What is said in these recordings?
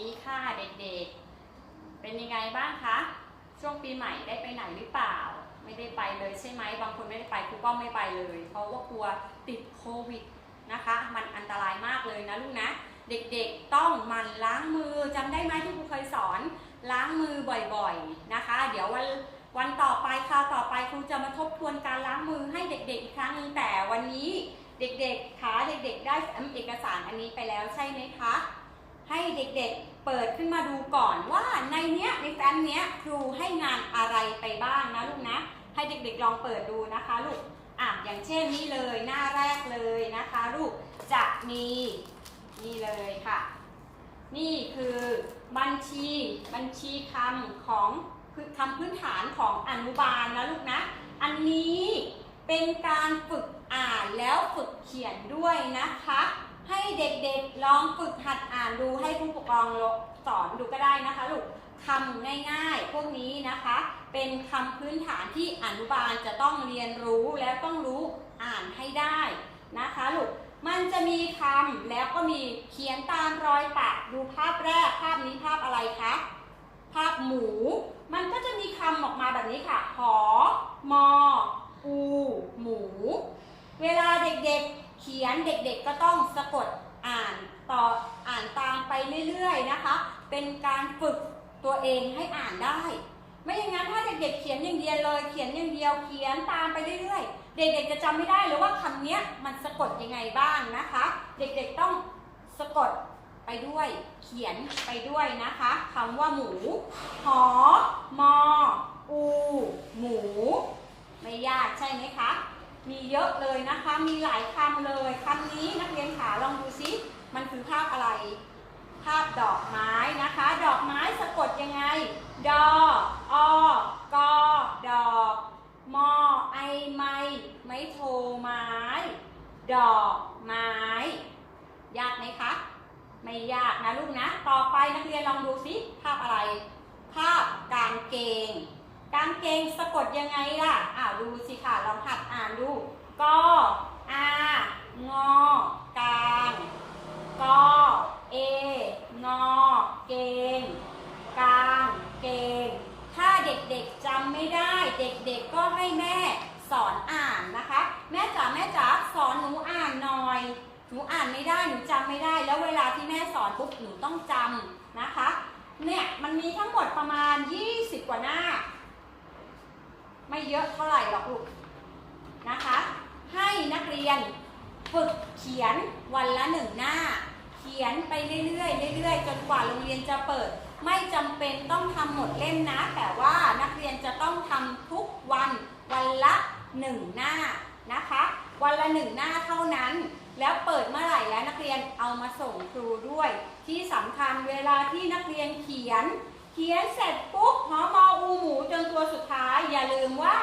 ดีค่ะเด็กๆ เป็นยังไงบ้างคะ ช่วงปีใหม่ได้ไปไหนหรือเปล่า ไม่ได้ไปเลยใช่ไหม บางคนไม่ได้ไปครูก็ไม่ไปเลย เพราะว่ากลัวติดโควิดนะคะ มันอันตรายมากเลยนะลูกนะ เด็กๆต้องมันล้างมือจำได้ไหมที่ครูเคยสอน ล้างมือบ่อยๆนะคะ เดี๋ยววันวันต่อไปคราวต่อไปครูจะมาทบทวนการล้างมือให้เด็กๆอีกครั้งนึงแต่วันนี้เด็กๆคะเด็กๆ ได้เอกสารอันนี้ไปแล้วใช่ไหมคะ ให้เด็กๆ เปิดขึ้นมาดูก่อนว่าในเนี้ยในแฟ้มเนี้ยครูให้งานอะไรไปบ้างนะลูกนะ ให้เด็กๆลองเปิดดูนะคะลูกอะอย่างเช่นนี่เลยหน้าแรกเลยนะคะลูกจะมีนี่เลยค่ะ นี่คือบัญชีบัญชีคำของคือคำพื้นฐานของอนุบาลนะลูกนะ อันนี้เป็นการฝึกอ่านแล้วฝึกเขียนด้วยนะคะ ให้เด็กๆลองฝึกหัดอ่านดูให้ผู้ปกครองสอนดูก็ได้นะคะลูกคำง่ายๆ พวกนี้นะคะ เป็นคำพื้นฐานที่อนุบาลจะต้องเรียนรู้แล้วต้องรู้อ่านให้ได้นะคะลูกมันจะมีคำแล้วก็มีเขียนตามรอยปากดูภาพแรกภาพนี้ภาพอะไรคะภาพหมู มันก็จะมีคำออกมาแบบนี้ค่ะหอมออู หมู เวลาเด็กๆ เขียนเด็กๆก็ต้องสะกดอ่านต่ออ่านตามไปเรื่อยๆนะคะ เป็นการฝึกตัวเองให้อ่านได้ ไม่อย่างนั้นถ้าเด็กๆเขียนอย่างเดียวเลยเขียนอย่างเดียวเขียนตามไปเรื่อยๆ เด็กๆจะจำไม่ได้เลยว่าคำเนี้ยมันสะกดยังไงบ้างนะคะ เด็กๆต้องสะกดไปด้วย เขียนไปด้วยนะคะคำว่าหมู หอ มอ อู หมู ไม่ยากใช่ไหมคะ มีเยอะเลยนะคะ มีหลายคำเลยคำนี้นักเรียนขาลองดูซิ มันคือภาพอะไร ภาพดอกไม้นะคะ ดอกไม้สะกดยังไง ดออกอดอกมอไอไม้ไม้โทไม้ ดอกไม้ ยากไหมคะ ไม่ยากนะลูกนะ ต่อไปนักเรียนลองดูซิ ภาพอะไร ภาพกางเกง กางเกงสะกดยังไงล่ะ อ้าวดูสิค่ะ ลองหัดอ่านดู กออางอกางกอเองอเกงกางเกง ถ้าเด็กๆจำไม่ได้ เด็กๆก็ให้แม่สอนอ่านนะคะ แม่จ๋าแม่จ๋าสอนหนูอ่านหน่อยหนูอ่านไม่ได้หนูจำไม่ได้ แล้วเวลาที่แม่สอนปุ๊บหนูต้องจำนะคะ เนี่ยมันมีทั้งหมดประมาณ 20 กว่าหน้า ไม่เยอะเท่าไหร่หรอกลูกนะคะ ให้นักเรียนฝึกเขียนวันละหนึ่งหน้า เขียนไปเรื่อยๆเรื่อยๆจนกว่าโรงเรียนจะเปิด ไม่จำเป็นต้องทำหมดเล่มนะ แต่ว่านักเรียนจะต้องทำทุกวันวันละหนึ่งหน้านะคะ วันละหนึ่งหน้าเท่านั้น แล้วเปิดเมื่อไหร่แล้วนักเรียนเอามาส่งครูด้วย ที่สำคัญเวลาที่นักเรียนเขียน เขียนเสร็จปุ๊บหอมออูหมูจนตัวสุ ดท้ายอย่าลืมว่า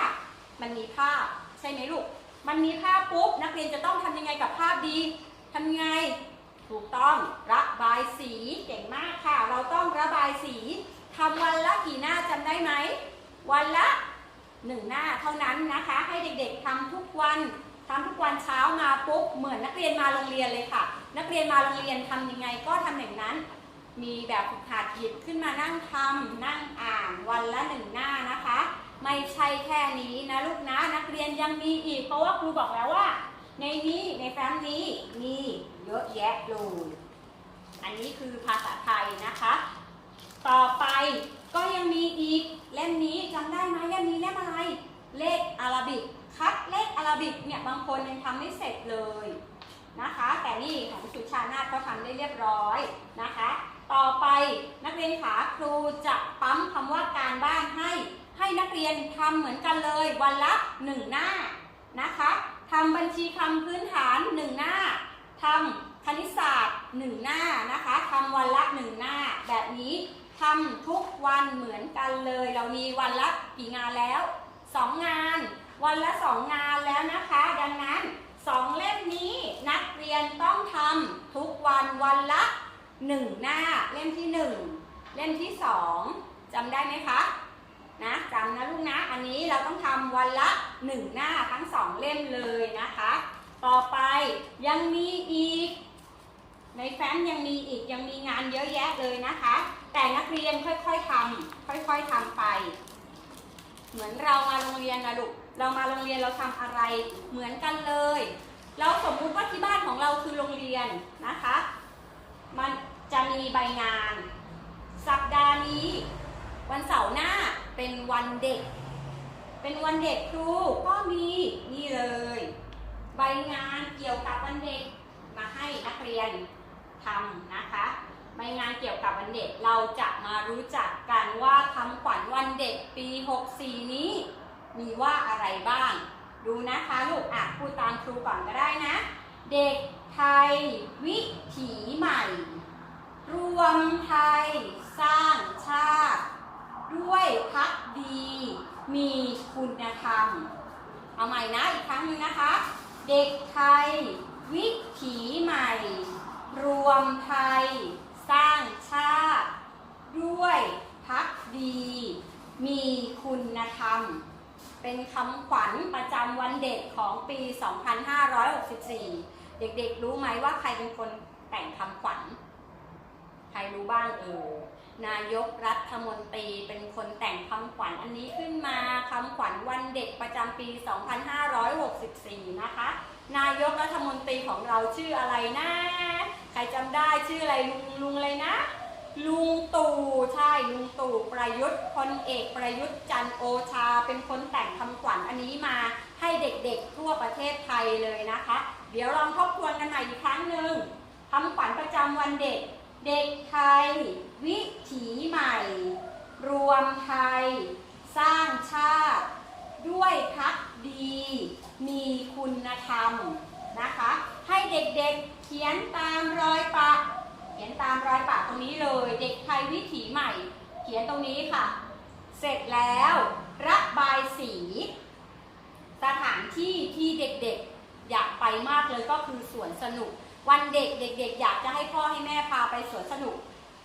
มันมีภาพใช่ไหมลูก มันมีภาพปุ๊บนักเรียนจะต้องทำยังไงกับภาพดีทำยังไงถูกต้องระบายสีเก่งมากค่ะ เราต้องระบายสีทำวันละกี่หน้าจำได้ไหม วันละหนึ่งหน้าเท่านั้นนะคะ ให้เด็กๆทำทุกวันทำทุกวันเช้ามาปุ๊บเหมือนนักเรียนมาโรงเรียนเลยค่ะ นักเรียนมาโรงเรียนทำยังไงก็ทำอย่างนั้น มีแบบฝึกหัดหยิบขึ้นมานั่งทำนั่งอ่านวันละหนึ่งหน้านะคะ ไม่ใช่แค่นี้นะลูกนะนักเรียนยังมีอีกเพราะว่าครูบอกแล้วว่า ในนี้ในแฟ้มนี้มีเยอะแยะเลยอันนี้คือภาษาไทยนะคะ ต่อไปก็ยังมีอีกเล่มนี้จำได้ไหมเล่มนี้เล่มอะไร เลขอาราบิกคัดเลขอาราบิกเนี่ยบางคนยังทำไม่เสร็จเลยนะคะ แต่นี่ของสุชานาเขาทำได้เรียบร้อยนะคะ ต่อไปนักเรียนขาครูจะปั๊มคำว่าการบ้านให้ ให้นักเรียนทำเหมือนกันเลย วันละหนึ่งหน้านะคะทำบัญชีคำพื้นฐานหนึ่งหน้าทำคณิตศาสตร์หนึ่งหน้านะคะทำวันละหนึ่งหน้า แบบนี้ทำทุกวันเหมือนกันเลย เรามีวันละกี่งานแล้วสองงาน วันละสองงานแล้วนะคะ ดังนั้นสองเล่มนี้นักเรียนต้องทำทุกวันวันละ หนึ่งหน้าเล่มที่หนึ่งเล่มที่สองจำได้ไหมคะนะจำนะลูกนะอันนี้เราต้องทำวันละหนึ่งหน้าทั้งสองเล่มเลยนะคะ ต่อไปยังมีอีก ในแฟ้มยังมีอีกยังมีงานเยอะแยะเลยนะคะ แต่นักเรียนค่อยๆทำค่อยๆทำไป เหมือนเรามาโรงเรียนนะลูกเรามาโรงเรียนเราทำอะไรเหมือนกันเลย เราสมมุติว่าที่บ้านของเราคือโรงเรียนนะคะ มันจะมีใบงาน สัปดาห์นี้ วันเสาร์หน้าเป็นวันเด็ก เป็นวันเด็กครูก็มีนี่เลย ใบงานเกี่ยวกับวันเด็กมาให้นักเรียนทำนะคะใบงานเกี่ยวกับวันเด็กเราจะมารู้จักกันว่าคำขวัญวันเด็กปี 64 นี้ มีว่าอะไรบ้าง ดูนะคะลูกอะพูดตามครูก่อนก็ได้นะ เด็กไทยวิถีใหม่ รวมไทยสร้างชาติ ด้วยพักดี มีคุณธรรม เอาใหม่นะอีกครั้งหนึงนะคะ เด็กไทยวิถีใหม่ รวมไทยสร้างชาติ ด้วยพักดี มีคุณธรรม เป็นคำขวัญประจำวันเด็กของปี 2564 เด็กๆ รู้ไหมว่าใครเป็นคนแต่งคำขวัญ ใครรู้บ้างเออนายกรัฐมนตรีเป็นคนแต่งคำขวัญอันนี้ขึ้นมาคำขวัญวันเด็กประจำปี 2564 นะคะ นายกรัฐมนตรีของเราชื่ออะไรนะ ใครจำได้ชื่ออะไรลุงลุงอะไรนะ ลุงตู่ใช่ลุงตู่ประยุทธ์พลเอกประยุทธ์จันโอชา เป็นคนแต่งคำขวัญอันนี้มาให้เด็กๆทั่วประเทศไทยเลยนะคะ เดี๋ยวลองทบทวนกันใหม่อีกครั้งหนึ่งคำขวัญประจำวันเด็ก เด็กไทย วิถีใหม่ รวมไทย สร้างชาติ ด้วยพักดี มีคุณธรรมนะคะ ให้เด็กๆเขียนตามรอยปะ เขียนตามรอยปะตรงนี้เลย เด็กไทยวิถีใหม่ เขียนตรงนี้ค่ะ เสร็จแล้วระบายสี สถานที่ที่เด็กๆ อยากไปมากเลยก็คือสวนสนุก วันเด็กเด็กๆอยากจะให้พ่อให้แม่พาไปสวนสนุก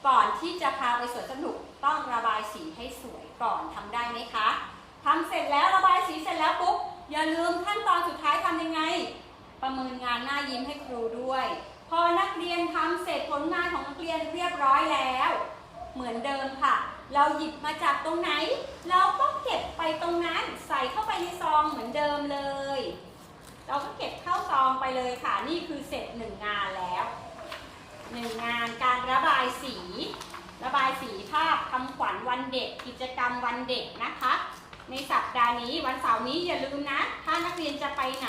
ก่อนที่จะพาไปสวนสนุกต้องระบายสีให้สวยก่อนทำได้ไหมคะทำเสร็จแล้วระบายสีเสร็จแล้วปุ๊บอย่าลืมขั้นตอนสุดท้ายทำยังไง ประเมินงานหน้ายิ้มให้ครูด้วย พอนักเรียนทำเสร็จผลงานของนักเรียนเรียบร้อยแล้ว เหมือนเดิมค่ะ เราหยิบมาจากตรงไหน เราก็เก็บไปตรงนั้นใส่เข้าไปในซองเหมือนเดิมเลย เราก็เก็บเข้าซองไปเลยค่ะ นี่คือเสร็จหนึ่งงานแล้วหนึ่งงานการระบายสี ระบายสีภาพคำขวัญวันเด็ก กิจกรรมวันเด็กนะคะ ในสัปดาห์นี้วันเสาร์นี้อย่าลืมนะ ถ้านักเรียนจะไปไหน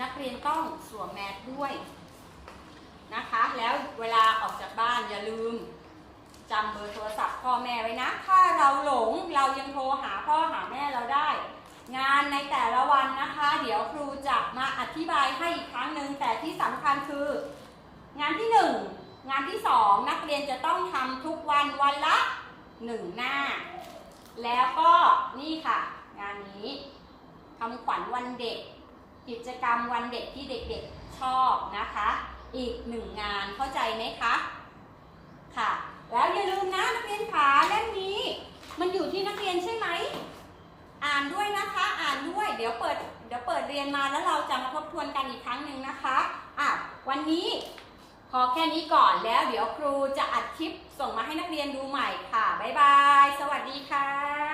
นักเรียนต้องสวมแมสด้วยนะคะ แล้วเวลาออกจากบ้านอย่าลืมจำเบอร์โทรศัพท์พ่อแม่ไว้นะ ถ้าเราหลงเรายังโทรหาพ่อหาแม่เราได้ งานในแต่ละวันนะคะ เดี๋ยวครูจะมาอธิบายให้อีกครั้งหนึ่งแต่ที่สำคัญคือ งานที่หนึ่งงานที่สองนักเรียนจะต้องทำทุกวันวันละหนึ่งหน้า แล้วก็นี่ค่ะ งานนี้คำขวัญวันเด็ก กิจกรรมวันเด็กที่เด็กๆชอบนะคะ อีกหนึ่งงานเข้าใจไหมคะค่ะ แล้วอย่าลืมนะนักเรียนขาเล่มนี้ มันอยู่ที่นักเรียนใช่ไหม อ่านด้วยนะคะ อ่านด้วย เดี๋ยวเปิด เดี๋ยวเปิดเรียนมาแล้วเราจะมาทบทวนกันอีกครั้งหนึ่งนะคะอะวันนี้พอแค่นี้ก่อนแล้วเดี๋ยวครูจะอัดคลิปส่งมาให้นักเรียนดูใหม่ค่ะ บ๊ายบาย สวัสดีค่ะ